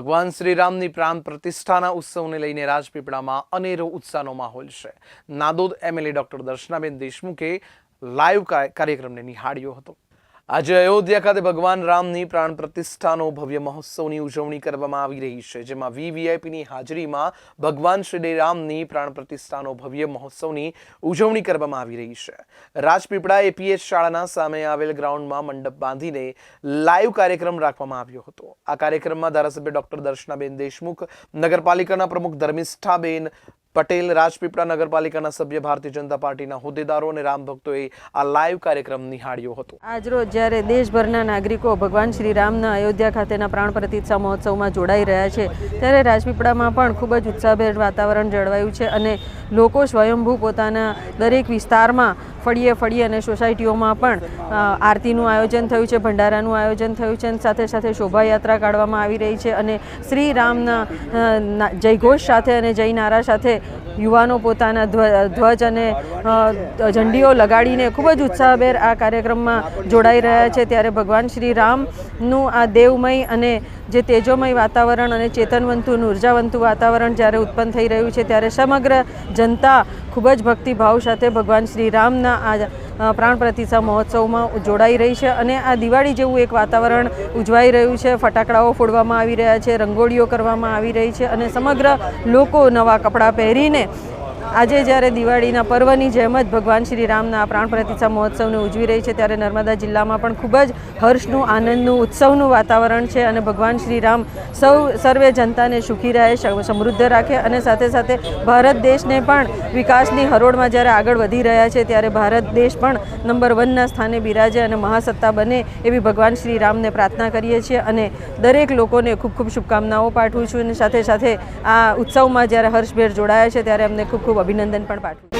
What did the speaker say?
ભગવાન શ્રીરામની પ્રાણ પ્રતિષ્ઠાના ઉત્સવને લઈને રાજપીપળામાં અનેરો ઉત્સાહનો માહોલ છે. નાદોદ એમએલએ ડોક્ટર દર્શનાબેન દેશમુખે લાઈવ કાર્યક્રમને નિહાળ્યો હતો. આજે અયોધ્યા ખાતે ભગવાન રામની પ્રાણ પ્રતિષ્ઠાનો ભવ્ય મહોત્સવની ઉજવણી કરવામાં આવી રહી છે, જેમાં વીવીઆઈપીની હાજરીમાં ભગવાન શ્રી રામની પ્રાણ પ્રતિષ્ઠાનો ભવ્ય મહોત્સવની ઉજવણી કરવામાં આવી રહી છે. રાજપીપળા એપીએચ શાળાના સામે આવેલ ગ્રાઉન્ડમાં મંડપ બાંધીને લાઈવ કાર્યક્રમ રાખવામાં આવ્યો હતો. આ કાર્યક્રમમાં ધારાસભ્ય ડોક્ટર દર્શનાબેન દેશમુખ, નગરપાલિકાના પ્રમુખ ધર્મિષ્ઠાબેન પટેલ રાજપીપળા નગરપાલિકાના સભ્ય ભારતીય જનતા પાર્ટીના હોદ્દેદારો અને રામ ભક્તોએ આ લાઈવ કાર્યક્રમ નિહાળ્યો હતો. આજરોજ જ્યારે દેશભરના નાગરિકો ભગવાન શ્રી રામના અયોધ્યા ખાતેના પ્રાણ પ્રતિષ્ઠા મહોત્સવમાં જોડાઈ રહ્યા છે, ત્યારે રાજપીપળામાં પણ ખૂબ જ ઉત્સાહભેર વાતાવરણ જળવાયું છે અને લોકો સ્વયંભૂ પોતાના દરેક વિસ્તારમાં ફળીએ ફળીએ અને સોસાયટીઓમાં પણ આરતીનું આયોજન થયું છે, ભંડારાનું આયોજન થયું છે અને સાથે સાથે શોભાયાત્રા કાઢવામાં આવી રહી છે અને શ્રી રામના જયઘોષ સાથે અને જય નારા સાથે યુવાનો પોતાના ધ્વજ અને ઝંડીઓ લગાડીને ખૂબ જ ઉત્સાહભેર આ કાર્યક્રમમાં જોડાઈ રહ્યા છે. ત્યારે ભગવાન શ્રી રામનું આ દેવમય અને જે તેજોમય વાતાવરણ અને ચેતનવંતુ, ઉર્જાવંતુ વાતાવરણ જ્યારે ઉત્પન્ન થઈ રહ્યું છે, ત્યારે સમગ્ર જનતા ખૂબ જ ભક્તિભાવ સાથે ભગવાન શ્રી રામના આ પ્રાણ પ્રતિષ્ઠા મહોત્સવમાં જોડાઈ રહી છે અને આ દિવાળી જેવું એક વાતાવરણ ઉજવાઈ રહ્યું છે. ફટાકડાઓ ફોડવામાં આવી રહ્યા છે, રંગોળીઓ કરવામાં આવી રહી છે અને સમગ્ર લોકો નવા કપડાં પહેરીને આજે જ્યારે દિવાળીના પર્વની જેમ જ ભગવાન શ્રી રામના પ્રાણ પ્રતિષ્ઠા મહોત્સવને ઉજવી રહી છે, ત્યારે નર્મદા જિલ્લામાં પણ ખૂબ જ હર્ષનું, આનંદનું, ઉત્સવનું વાતાવરણ છે અને ભગવાન શ્રી રામ સૌ, સર્વે જનતાને સુખી રહે સમૃદ્ધ રાખે અને સાથે સાથે ભારત દેશને પણ વિકાસની હરોળમાં જ્યારે આગળ વધી રહ્યા છે, ત્યારે ભારત દેશ પણ નંબર વનના સ્થાને બિરાજે અને મહાસત્તા બને એવી ભગવાન શ્રી રામને પ્રાર્થના કરીએ છીએ અને દરેક લોકોને ખૂબ ખૂબ શુભકામનાઓ પાઠવું છું. અને સાથે સાથે આ ઉત્સવમાં જ્યારે હર્ષભેર જોડાયા છે, ત્યારે અમને ખૂબ ખૂબ અભિનંદન પણ પાઠવું